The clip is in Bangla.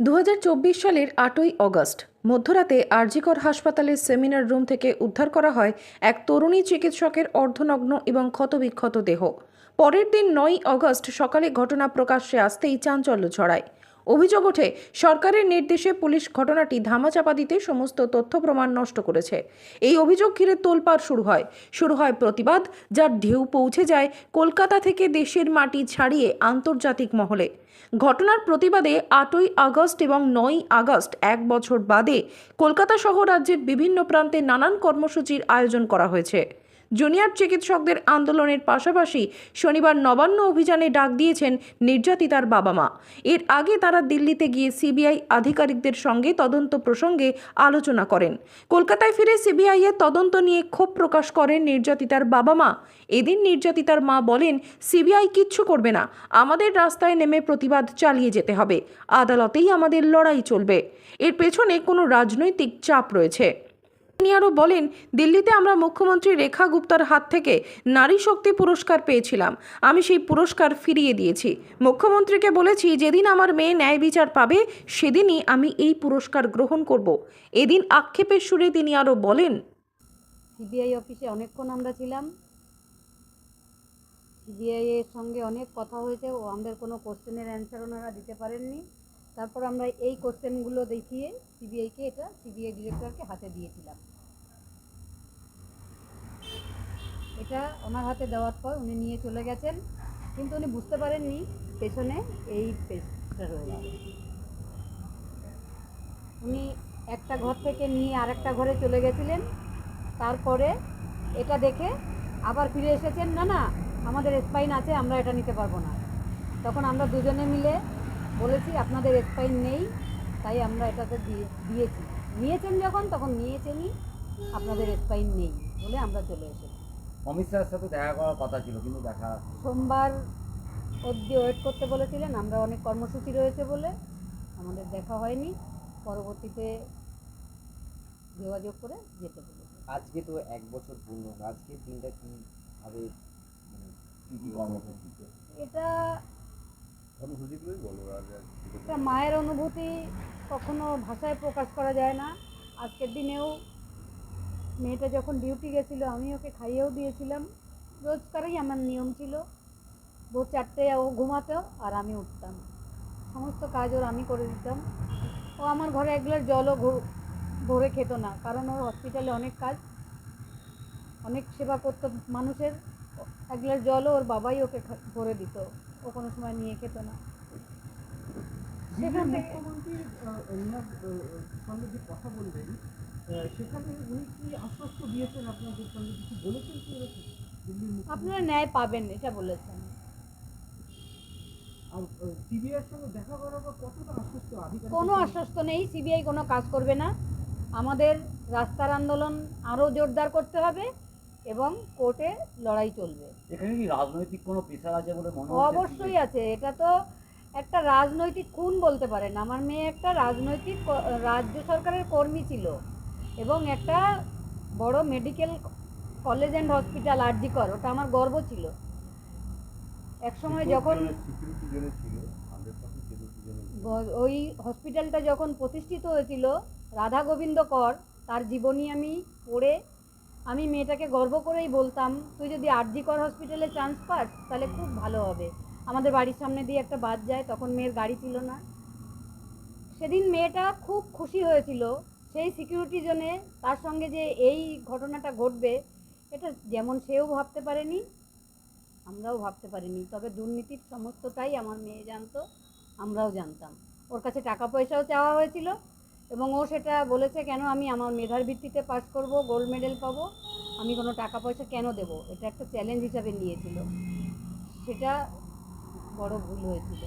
দু হাজার চব্বিশ সালের আটই অগস্ট, মধ্যরাতে আরজিকর হাসপাতালের সেমিনার রুম থেকে উদ্ধার করা হয় এক তরুণী চিকিৎসকের অর্ধনগ্ন এবং ক্ষতবিক্ষত দেহ। পরের দিন নয় অগস্ট সকালে ঘটনা প্রকাশ্যে আসতেই চাঞ্চল্য ছড়ায়। অভিযোগ ওঠে, সরকারের নির্দেশে পুলিশ ঘটনাটি ধামাচাপা দিতে সমস্ত তথ্য প্রমাণ নষ্ট করেছে। এই অভিযোগ ঘিরে তোলপাড় শুরু হয়। শুরু হয় প্রতিবাদ, যার ঢেউ পৌঁছে যায় কলকাতা থেকে দেশের মাটি ছাড়িয়ে আন্তর্জাতিক মহলে। ঘটনার প্রতিবাদে আটই আগস্ট এবং নয় আগস্ট, এক বছর বাদে কলকাতা সহ রাজ্যের বিভিন্ন প্রান্তে নানান কর্মসূচির আয়োজন করা হয়েছে। জুনিয়র চিকিৎসকদের আন্দোলনের পাশাপাশি শনিবার নবান্ন অভিযানে ডাক দিয়েছেন নির্যাতিতার বাবা মা। এর আগে তারা দিল্লিতে গিয়ে সিবিআই আধিকারিকদের সঙ্গে তদন্ত প্রসঙ্গে আলোচনা করেন। কলকাতায় ফিরে সিবিআই এর তদন্ত নিয়ে ক্ষোভ প্রকাশ করেন নির্যাতিতার বাবা মা। এদিন নির্যাতিতার মা বলেন, সিবিআই কিচ্ছু করবে না। আমাদের রাস্তায় নেমে প্রতিবাদ চালিয়ে যেতে হবে। আদালতেই আমাদের লড়াই চলবে। এর পেছনে কোনো রাজনৈতিক চাপ রয়েছে। তিনি আরও বলেন, দিল্লিতে আমরা মুখ্যমন্ত্রী রেখা গুপ্তার হাত থেকে নারী শক্তি পুরস্কার পেয়েছিলাম। আমি সেই পুরস্কার ফিরিয়ে দিয়েছি। মুখ্যমন্ত্রীকে বলেছি, যেদিন আমার মেয়ে ন্যায় বিচার পাবে, সেদিনই আমি এই পুরস্কার গ্রহণ করব। এদিন আক্ষেপের সুরে তিনি আরও বলেন, সিবিআই অফিসে অনেকক্ষণ আমরা ছিলাম। সিবিআই এর সঙ্গে অনেক কথা হয়েছে, ও আমাদের কোনো কোশ্চেনের অ্যান্সার ওনারা দিতে পারেননি। তারপর আমরা এই কোশ্চেনগুলো দেখিয়ে সিবিআইকে এটা সিবিআই ডিরেক্টরকে হাতে দিয়েছিলাম এটা ওনার হাতে দেওয়ার পর উনি নিয়ে চলে গেছেন। কিন্তু উনি বুঝতে পারেননি পেছনে এই পেজটা রয়ে যাবে উনি একটা ঘর থেকে নিয়ে আরেকটা ঘরে চলে গেছিলেন। তারপরে এটা দেখে আবার ফিরে এসেছেন, না না, আমাদের স্পাইন আছে, আমরা এটা নিতে পারব না। তখন আমরা দুজনে মিলে বলেছি, আপনাদের স্পাইন নেই, তাই আমরা এটাতে দিয়ে, দিয়েছি। নিয়েছেন যখন, তখন নিয়েছেনই, আপনাদের স্পাইন নেই, বলে আমরা চলে এসেছি। অমিত স্যারের সাথে দেখা করার কথা ছিল কিন্তু দেখা সোমবার অবধি ওয়েট করতে বলেছিলেন আমরা অনেক কর্মসূচি রয়েছে বলে আমাদের দেখা হয়নি পরবর্তীতে যোগাযোগ করে যেতে বলেছি আজকে তো এক বছর পূর্ণ আজকে দিনটা কি ভাবে মানে কি কি কর্মসূচিতে এটা বলো একটা মায়ের অনুভূতি কখনো ভাষায় প্রকাশ করা যায় না। আজকের দিনেও মেয়েটা যখন ডিউটি গেছিল আমি ওকে খাইয়েও দিয়েছিলাম। রোজকারই আমার নিয়ম ছিল ভোর চারটে ও ঘুমাতো আর আমি উঠতাম। সমস্ত কাজ ওর আমি করে দিতাম। ও আমার ঘরে এক গ্লাস জলও ভরে খেত না কারণ ওর হসপিটালে অনেক কাজ অনেক সেবা করতো মানুষের। এক গ্লাস জলও ওর বাবাই ওকে ভরে দিত ও কোনো সময় নিয়ে খেত না। সেখান থেকে যে কথা বললেন আহ, সেখানে উনি কি আশ্বস্ত দিয়েছেন আপনাদের সঙ্গে কিছু বলেছেন কি এরকম আপনারা ন্যায় পাবেন এটা বলেছেন। কোনো আশ্বস্ত নেই সিবিআই কোনো কাজ করবে না। আমাদের রাস্তার আন্দোলন আরও জোরদার করতে হবে এবং কোর্টে লড়াই চলবে। এখানে কি রাজনৈতিক কোনো আছে বলে মনে হচ্ছে? অবশ্যই আছে। এটা তো একটা রাজনৈতিক খুন বলতে পারেন। আমার মেয়ে একটা রাজনৈতিক রাজ্য সরকারের কর্মী ছিল। এবং একটা বড় medical college and hospital RG Kar ওটা আমার গর্ব ছিল। একসময় যখন ওই হসপিটালটা যখন প্রতিষ্ঠিত হয়েছিল রাধা গোবিন্দ কর তার জীবনী আমি পড়ে আমি মেয়েটাকে গর্ব করেই বলতাম তুই যদি আরজি কর হসপিটালে চান্স পাস তাহলে খুব ভালো হবে। আমাদের বাড়ির সামনে দিয়ে একটা বাস যায় তখন মেয়ের গাড়ি ছিল না। সেদিন মেয়েটা খুব খুশি হয়েছিল সেই সিকিউরিটি জোনে তার সঙ্গে যে এই ঘটনাটা ঘটবে, এটা যেমন সেও ভাবতে পারেনি, আমরাও ভাবতে পারিনি। তবে দুর্নীতির সমস্তটাই আমার মেয়ে জানতো, আমরাও জানতাম। ওর কাছে টাকা পয়সাও চাওয়া হয়েছিল এবং ও সেটা বলেছে, কেন আমি আমার মেধার ভিত্তিতে পাস করব গোল্ড মেডেল পাবো? আমি কোনো টাকা পয়সা কেন দেব? এটা একটা চ্যালেঞ্জ হিসাবে নিয়েছিল। সেটা বড় ভুল হয়েছিল।